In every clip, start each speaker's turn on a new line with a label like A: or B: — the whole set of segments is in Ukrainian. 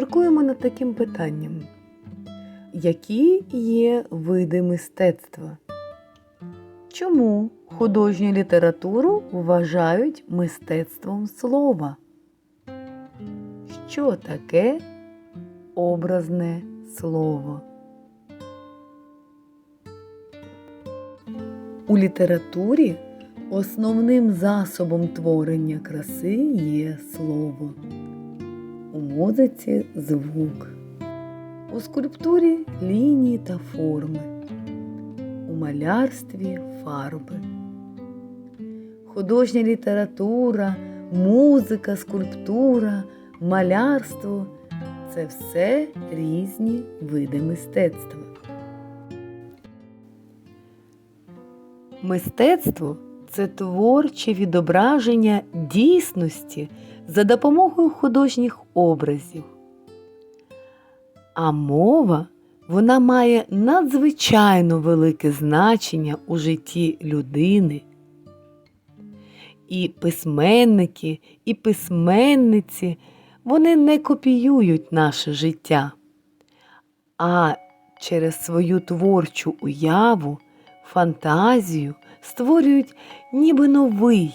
A: поміркуємо над таким питанням. Які є види мистецтва? Чому художню літературу вважають мистецтвом слова? Що таке образне слово? У літературі основним засобом творення краси є слово. У музиці звук, у скульптурі лінії та форми, у малярстві фарби. Художня література, музика, скульптура, малярство це все різні види мистецтва. Мистецтво це творче відображення дійсності за допомогою художніх образів. А мова вона має надзвичайно велике значення у житті людини. І письменники, і письменниці вони не копіюють наше життя, а через свою творчу уяву, фантазію створюють ніби новий,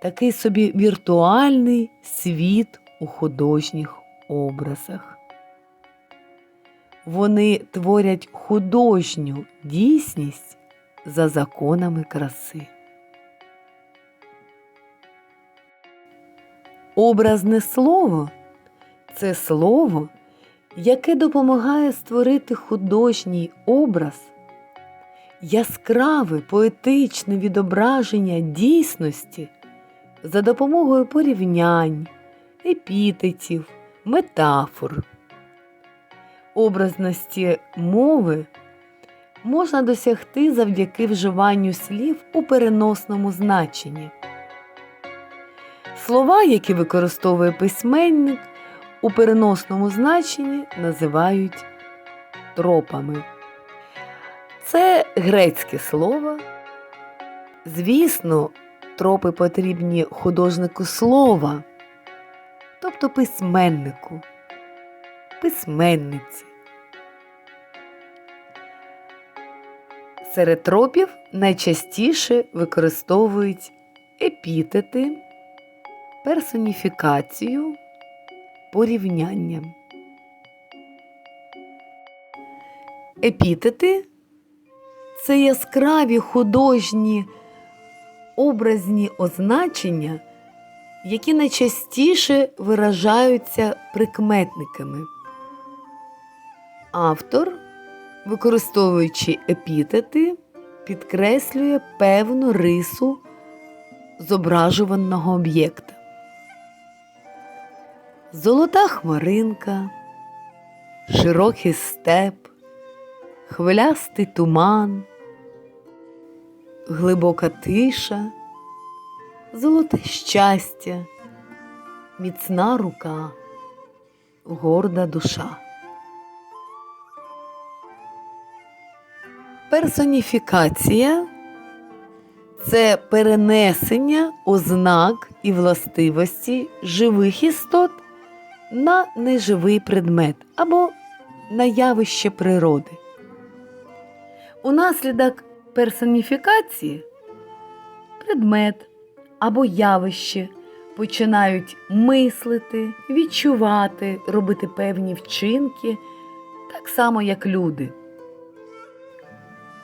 A: такий собі віртуальний світ у художніх образах. Вони творять художню дійсність за законами краси. Образне слово це слово, яке допомагає створити художній образ, яскраве поетичне відображення дійсності за допомогою порівнянь, епітетів, метафор. Образності мови можна досягти завдяки вживанню слів у переносному значенні. Слова, які використовує письменник, у переносному значенні називають тропами. Це грецьке слово. Звісно, тропи потрібні художнику слова, тобто письменнику, письменниці. Серед тропів найчастіше використовують епітети, персоніфікацію, порівняння. Епітети це яскраві художні образні означення, які найчастіше виражаються прикметниками. Автор, використовуючи епітети, підкреслює певну рису зображуваного об'єкта. Золота хмаринка, широкий степ, хвилястий туман, глибока тиша, золоте щастя, міцна рука, горда душа. Персоніфікація це перенесення ознак і властивості живих істот на неживий предмет або на явище природи. Унаслідок персоніфікації предмет або явище починають мислити, відчувати, робити певні вчинки, так само як люди.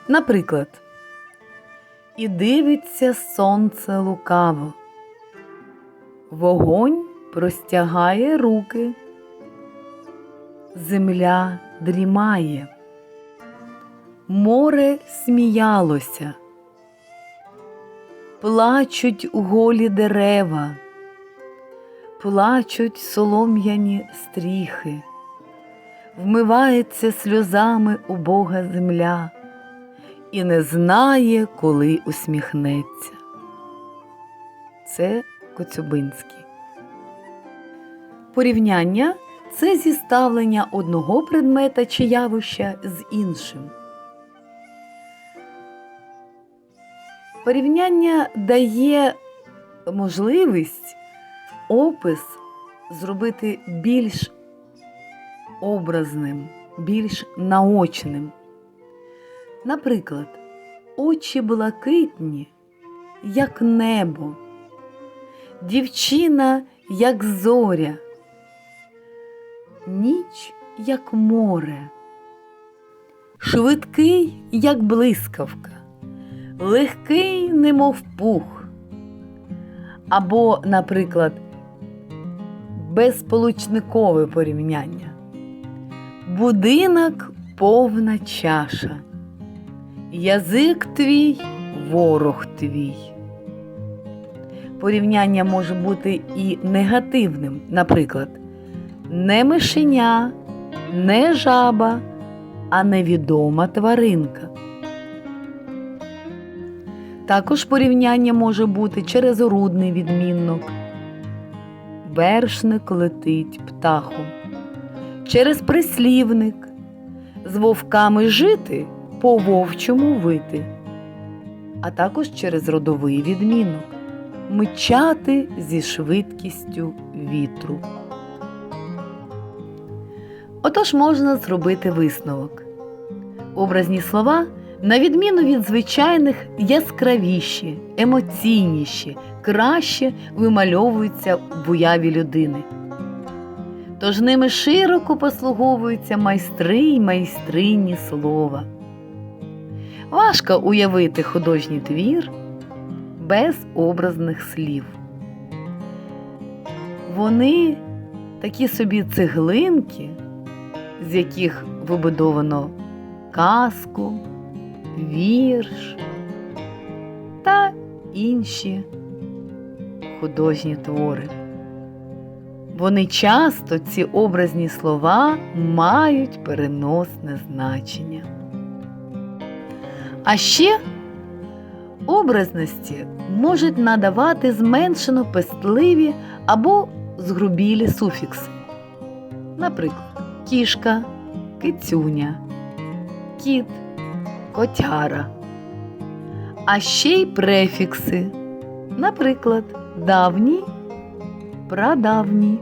A: Наприклад, і дивиться сонце лукаво, вогонь простягає руки, земля дрімає, море сміялося, плачуть голі дерева, плачуть солом'яні стріхи, вмивається сльозами убога земля і не знає, коли усміхнеться. Це Коцюбинський. Порівняння це зіставлення одного предмета чи явища з іншим. Порівняння дає можливість опис зробити більш образним, більш наочним. Наприклад, очі блакитні, як небо, дівчина, як зоря, ніч, як море, швидкий, як блискавка, легкий, немов пух. Або, наприклад, безполучникове порівняння. Будинок повна чаша, язик твій ворог твій. Порівняння може бути і негативним, наприклад, не мишеня, не жаба, а невідома тваринка. Також порівняння може бути через орудний відмінок. Вершник летить птахом. Через прислівник з вовками жити по вовчому вити, а також через родовий відмінок мчати зі швидкістю вітру. Отож можна зробити висновок. Образні слова, на відміну від звичайних, яскравіші, емоційніші, краще вимальовуються в уяві людини. Тож ними широко послуговуються майстри й майстрині слова. Важко уявити художній твір без образних слів. Вони такі собі цеглинки, з яких вибудовано казку, вірш та інші художні твори. Вони часто ці образні слова мають переносне значення. А ще образності можуть надавати зменшено пестливі або згрубілі суфікси. Наприклад, кішка, кицюня, кіт, котяра. А ще й префікси, наприклад, давній, прадавній.